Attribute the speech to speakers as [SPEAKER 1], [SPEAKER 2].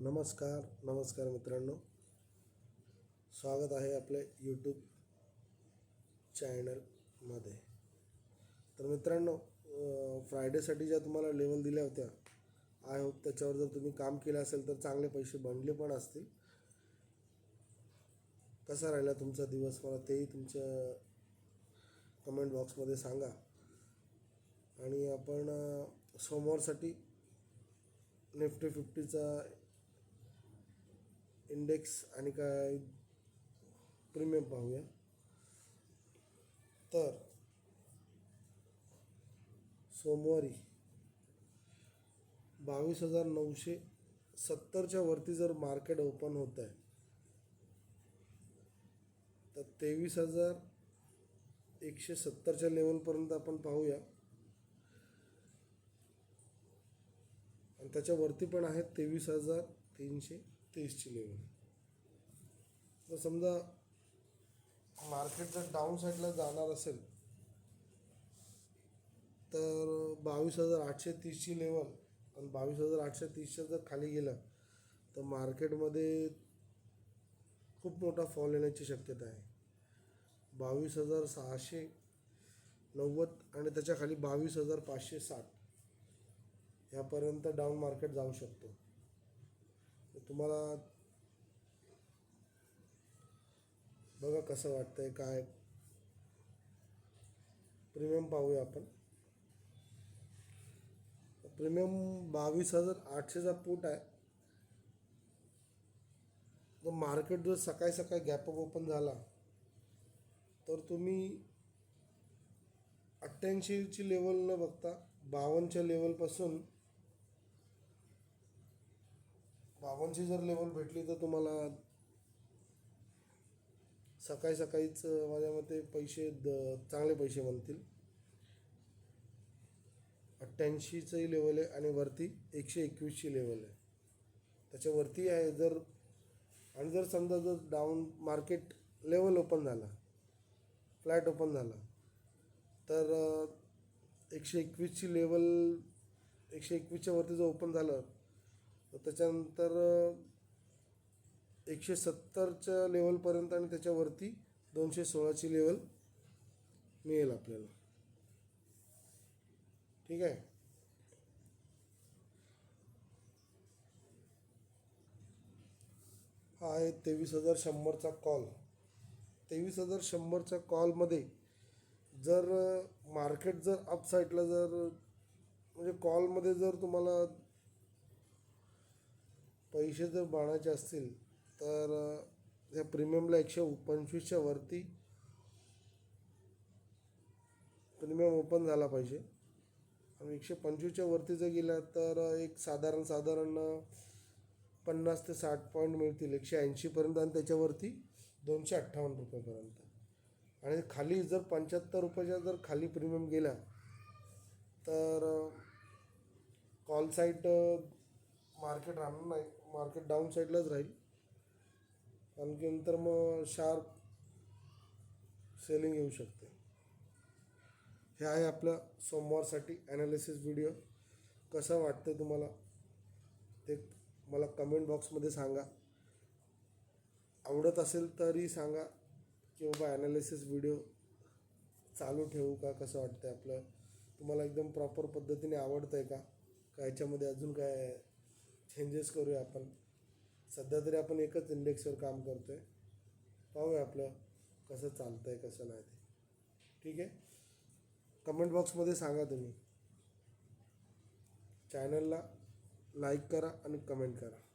[SPEAKER 1] नमस्कार नमस्कार मित्रांनो. स्वागत आहे आपल्या यूट्यूब चॅनलमध्ये तर मित्रांनो फ्रायडेसाठी ज्या तुम्हाला लेवल दिल्या होत्या आय होप त्याच्यावर जर तुम्ही काम केलं असेल तर चांगले पैसे बनले पण असतील. कसा राहिला तुमचा दिवस? मला तेही तुमच्या कमेंट बॉक्समध्ये सांगा. आणि आपण सोमवारसाठी निफ्टी फिफ्टीचा इंडेक्स आणि काय प्रीमियम पाहूया. तर सोमवारी बावीस हजार नऊशे सत्तरच्या वरती जर मार्केट ओपन होत आहे तर तेवीस हजार एकशे सत्तरच्या लेवलपर्यंत आपण पाहूया. आणि त्याच्यावरती पण आहेत तेवीस हजार तीनशे तीसची लेवल तर समजा मार्केट जर डाऊन साईडला जाणार असेल तर बावीस हजार आठशे तीसची लेवल आणि बावीस हजार आठशे तीसच्या जर खाली गेलं तर मार्केटमध्ये खूप मोठा फॉल येण्याची शक्यता आहे. बावीस हजार सहाशे नव्वद आणि त्याच्याखाली बावीस हजार पाचशे साठ ह्यापर्यंत डाऊन मार्केट जाऊ शकतो. तुम्हाला बघा कसं वाटतंय काय? प्रीमियम पाहूया आपण. प्रीमियम बावीस हजार आठशेचा पूट आहे. तर मार्केट जर सकाळी सकाळी गॅपअप ओपन झाला तर तुम्ही अठ्ठ्याऐंशीची लेवल न बघता बावन्नच्या लेवलपासून बावनची जर लेवल भेटली तर तुम्हाला सकाळी सकाळीच माझ्या मते पैसे द चांगले पैसे बनतील. अठ्ठ्याऐंशीचंही लेवल आहे आणि वरती एकशे एकवीसची लेवल आहे. त्याच्यावरती आहे जर आणि जर समजा जर डाऊन मार्केट लेवल ओपन झाला फ्लॅट ओपन झाला तर एकशे एकवीसची लेवल एकशे एकवीसच्या वरती जर ओपन झालं त्याच्यानंतर एकशे सत्तरच्या लेवलपर्यंत आणि त्याच्यावरती दोनशे सोळाची लेवल मिळेल आपल्याला. ठीक आहे? हा आहे तेवीस हजार शंभरचा कॉल. तेवीस हजार शंभरच्या कॉलमध्ये जर मार्केट जर अपसाईडला जर म्हणजे कॉलमध्ये जर तुम्हाला पैसे जर बाणाचे असतील तर या प्रीमियमला एकशे पंचवीसच्या वरती प्रीमियम ओपन झाला पाहिजे. आणि एकशे पंचवीसच्या वरती जर गेला तर एक साधारण साधारण पन्नास ते साठ पॉईंट मिळतील. एकशे ऐंशीपर्यंत आणि त्याच्यावरती दोनशे अठ्ठावन्न रुपयापर्यंत. आणि खाली जर पंच्याहत्तर रुपयाच्या जर खाली प्रीमियम गेला तर कॉल साईट मार्केट राहणार नाही. मार्केट डाऊन साईडलाच राहील. आणखी नंतर मग शार्प सेलिंग येऊ शकते. हे आहे आपलं सोमवारसाठी ॲनालिसिस व्हिडिओ कसा वाटतं तुम्हाला? ते मला कमेंट बॉक्समध्ये सांगा. आवडत असेल तरी सांगा. की बाबा ॲनालिसिस व्हिडिओ चालू ठेवू का? कसं वाटतं आपलं? तुम्हाला एकदम प्रॉपर पद्धतीने आवडतं आहे का? का याच्यामध्ये अजून काय चेंजेस करूया आपण. सध्या तरी आपण एकच इंडेक्सवर काम करतो आहे पाहूया आपलं कसं चालतं आहे कसं नाही ते. ठीक आहे? कमेंट बॉक्समध्ये सांगा तुम्ही. चॅनलला लाईक करा आणि कमेंट करा.